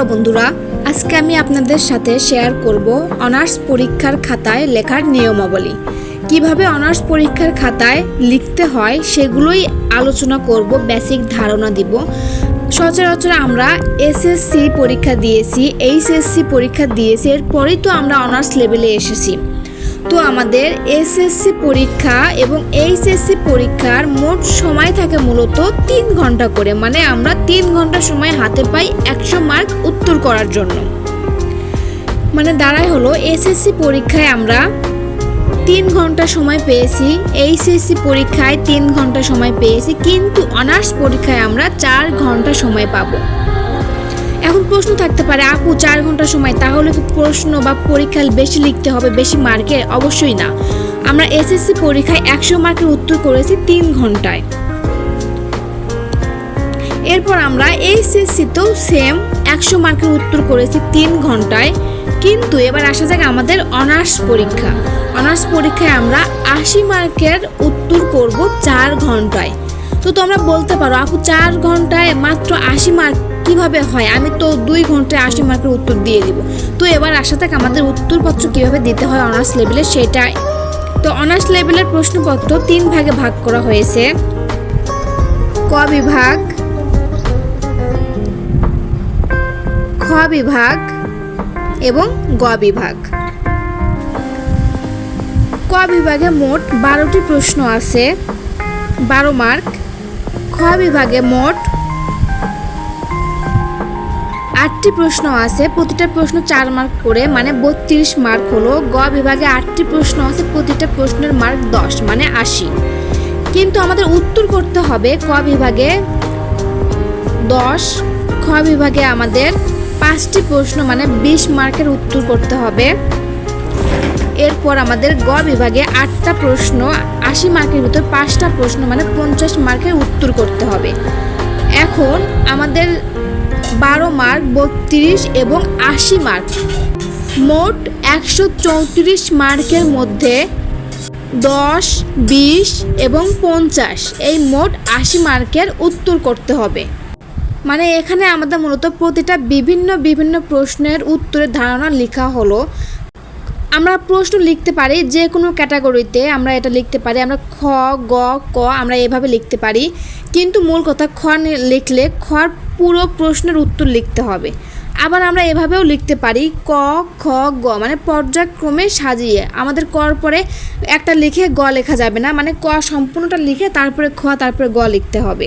Hello বন্ধুরা, আজকে আমি আপনাদের সাথে শেয়ার করব অনার্স পরীক্ষার খাতায় লেখার নিয়মাবলী। কীভাবে অনার্স পরীক্ষার খাতায় লিখতে হয় সেগুলোই আলোচনা করব বেসিক ধারণা দিব। সচরাচর আমরা এসএসসি পরীক্ষা দিয়েছি এইচএসসি পরীক্ষা দিয়েছি, এরপরেই তো আমরা অনার্স লেভেলে এসেছি। তো আমাদের এসএসসি পরীক্ষা এবং এইচএসসি পরীক্ষার মোট সময় থাকে মূলত তিন ঘণ্টা করে মানে আমরা তিন ঘণ্টা সময় হাতে পাই একশো মার্ক উত্তর করার জন্য। মানে দাঁড়ায় হলো, এসএসসি পরীক্ষায় আমরা তিন ঘণ্টা সময় পেয়েছি, এইচএসসি পরীক্ষায় তিন ঘণ্টা সময় পেয়েছি, কিন্তু অনার্স পরীক্ষায় আমরা চার ঘণ্টা সময় পাবো। প্রশ্ন থাকতে পারে, আপু, চার ঘণ্টা সময়, তাহলে কি প্রশ্ন বা পরীক্ষা বেশি লিখতে হবে, বেশি মার্কের অবশ্যই না। আমরা এসএসসি পরীক্ষায় একশো মার্কের উত্তর করেছি তিন ঘন্টায়। এরপর আমরা এইচএসসিতেও সেম একশো মার্কের উত্তর করেছি তিন ঘন্টায়, কিন্তু এবার আসা যাক আমাদের অনার্স পরীক্ষা। অনার্স পরীক্ষায় আমরা আশি মার্কের উত্তর করব চার ঘন্টায়। তো তোমরা বলতে পারো, আপু, চার ঘন্টায় মাত্র আশি মার্ক কীভাবে হয়? আমি তো দুই ঘন্টায় আশি মার্কের উত্তর দিয়ে দিব। তো এবার আসা থাক আমাদের উত্তরপত্র কীভাবে দিতে হয় অনার্স লেভেলে সেটাই। তো অনার্স লেভেলের প্রশ্নপত্র তিন ভাগে ভাগ করা হয়েছে। ক বিভাগ? খ বিভাগ এবং গ বিভাগ। ক বিভাগে মোট বারোটি প্রশ্ন আছে। বারো মার্ক খ বিভাগে মোট আটটি প্রশ্ন আছে, প্রতিটা প্রশ্ন চার মার্ক করে মানে বত্রিশ মার্ক হলো। গ বিভাগে আটটি প্রশ্ন আছে, প্রতিটা প্রশ্নের মার্ক দশ মানে আশি। কিন্তু আমাদের উত্তর করতে হবে, ক বিভাগে দশ, খ বিভাগে আমাদের পাঁচটি প্রশ্ন মানে বিশ মার্কের উত্তর করতে হবে। এরপর আমাদের গ বিভাগে আটটা প্রশ্ন, আশি মার্কের ভিতর পাঁচটা প্রশ্ন মানে পঞ্চাশ মার্কের উত্তর করতে হবে। এখন আমাদের বারো মার্ক, বত্রিশ এবং আশি মার্ক। মোট একশো চৌত্রিশ মার্কের মধ্যে দশ, বিশ এবং পঞ্চাশ, এই মোট আশি মার্কের উত্তর করতে হবে। মানে এখানে আমাদের মূলত প্রতিটা বিভিন্ন বিভিন্ন প্রশ্নের উত্তরের ধারণা লেখা হলো। আমরা প্রশ্ন লিখতে পারি যে কোনো ক্যাটাগরিতে আমরা এটা লিখতে পারি। আমরা খ, গ, ক আমরা এভাবে লিখতে পারি। কিন্তু মূল কথা খ লিখলে খর পুরো প্রশ্নের উত্তর লিখতে হবে। আবার আমরা এভাবেও লিখতে পারি ক, খ, গ মানে পর্যায়ক্রমে সাজিয়ে। আমাদের কর পরে একটা লিখে গ লেখা যাবে না। মানে ক সম্পূর্ণটা লিখে তারপরে খ, তারপরে গ লিখতে হবে।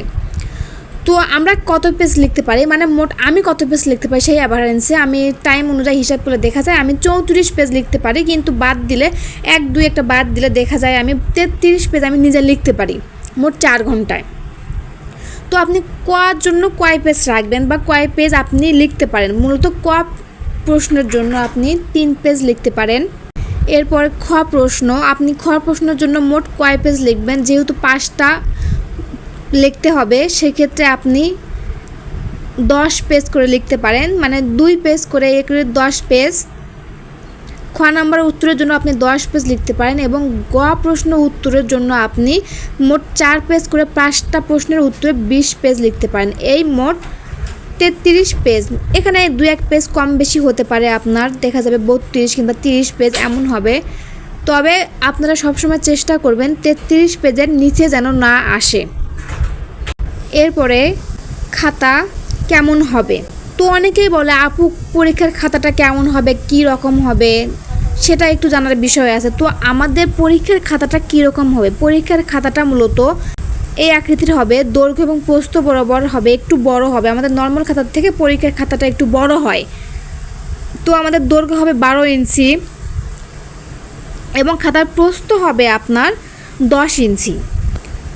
তো আমরা কত পেজ লিখতে পারি? মানে মোট আমি কত পেজ লিখতে পারি সেই অ্যাভারেন্সে আমি টাইম অনুযায়ী হিসাব করলে দেখা যায় আমি চৌত্রিশ পেজ লিখতে পারি, কিন্তু বাদ দিলে, এক, দুই একটা বাদ দিলে দেখা যায় আমি তেত্রিশ পেজ আমি নিজে লিখতে পারি, মোট চার ঘন্টায়। তো আপনি কর জন্য কয় পেজ রাখবেন বা কয় পেজ আপনি লিখতে পারেন? মূলত ক প্রশ্নের জন্য আপনি তিন পেজ লিখতে পারেন। এরপর খ প্রশ্ন, আপনি খ প্রশ্নের জন্য মোট কয় পেজ লিখবেন? যেহেতু পাঁচটা লিখতে হবে, সেক্ষেত্রে আপনি দশ পেজ করে লিখতে পারেন। মানে দুই পেজ করে এ করে দশ পেজ। খ নাম্বার উত্তরের জন্য আপনি দশ পেজ লিখতে পারেন এবং গ প্রশ্ন উত্তরের জন্য আপনি মোট চার পেজ করে পাঁচটা প্রশ্নের উত্তরে বিশ পেজ লিখতে পারেন। এই মোট তেত্রিশ পেজ। এখানে দু এক পেজ কম বেশি হতে পারে আপনার, দেখা যাবে বত্রিশ কিংবা তিরিশ পেজ এমন হবে। তবে আপনারা সবসময় চেষ্টা করবেন তেত্রিশ পেজের নিচে যেন না আসে। এরপরে খাতা কেমন হবে? তো অনেকেই বলে, আপু, পরীক্ষার খাতাটা কেমন হবে? কি রকম হবে? সেটা একটু জানার বিষয় আছে। তো আমাদের পরীক্ষার খাতাটা কী রকম হবে? পরীক্ষার খাতাটা মূলত এই আকৃতির হবে। দৈর্ঘ্য এবং প্রস্থ বরাবর হবে, একটু বড় হবে। আমাদের নর্মাল খাতার থেকে পরীক্ষার খাতাটা একটু বড় হয়। তো আমাদের দৈর্ঘ্য হবে বারো ইঞ্চি এবং খাতার প্রস্থ হবে আপনার দশ ইঞ্চি।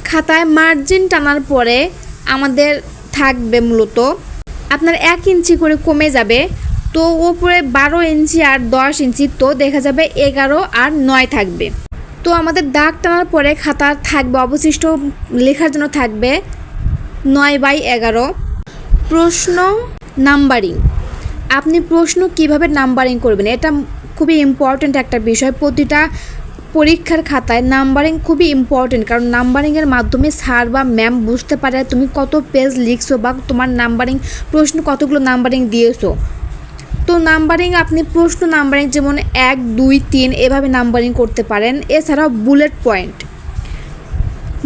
খাতায় মার্জিন টানার পরে আমাদের থাকবে মূলত। আপনার এক ইঞ্চি করে কমে যাবে। তো ওপরে বারো ইঞ্চি আর দশ ইঞ্চি, তো দেখা যাবে এগারো আর নয় থাকবে। তো আমাদের দাগ টানার পরে খাতা থাকবে, অবশিষ্ট লেখার জন্য থাকবে নয় বাই এগারো। প্রশ্ন নাম্বারিং। আপনি প্রশ্ন কীভাবে নাম্বারিং করবেন? এটা খুবই ইম্পর্ট্যান্ট একটা বিষয়। প্রতিটা পরীক্ষার খাতায় নাম্বারিং খুবই ইম্পর্টেন্ট কারণ নাম্বারিংয়ের মাধ্যমে স্যার বা ম্যাম বুঝতে পারে তুমি কত পেজ লিখছো বা তোমার নাম্বারিং প্রশ্ন কতগুলো নাম্বারিং দিয়েছ। তো নাম্বারিং আপনি প্রশ্ন নাম্বারিং যেমন এক, দুই, তিন এভাবে নাম্বারিং করতে পারেন। এছাড়াও বুলেট পয়েন্ট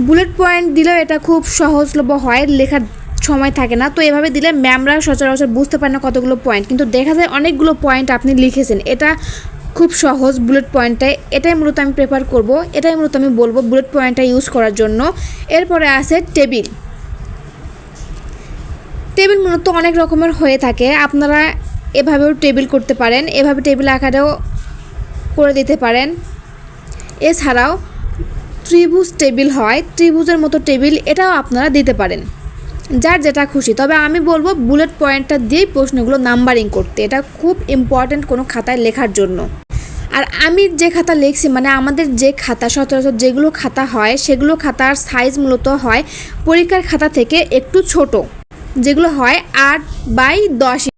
বুলেট পয়েন্ট দিলেও এটা খুব সহজলভ্য হয়, লেখার সময় থাকে না। তো এভাবে দিলে ম্যামরা সচরাচর বুঝতে পারে না কতগুলো পয়েন্ট কিন্তু দেখা যায় অনেকগুলো পয়েন্ট আপনি লিখেছেন। এটা খুব সহজ বুলেট পয়েন্টটাই এটাই মূলত আমি প্রেফার করব। এটাই মূলত আমি বলব বুলেট পয়েন্টটা ইউজ করার জন্য। এরপরে আছে টেবিল টেবিল মূলত অনেক রকমের হয়ে থাকে। আপনারা এভাবেও টেবিল করতে পারেন। এভাবে টেবিল আকারেও করে দিতে পারেন। এছাড়াও ত্রিভুজ টেবিল হয়। ত্রিভুজের মতো টেবিল এটাও আপনারা দিতে পারেন। যার যেটা খুশি। তবে আমি বলব বুলেট পয়েন্টটা দিয়েই প্রশ্নগুলো নাম্বারিং করতে। এটা খুব ইম্পর্ট্যান্ট কোনো খাতায় লেখার জন্য। আর আমি যে খাতা লিখছি মানে আমাদের যে খাতা, সচরাচর যেগুলো খাতা হয়, সেগুলো খাতার সাইজ মূলত হয় পরীক্ষার খাতা থেকে একটু ছোট। যেগুলো হয় আট বাই দশ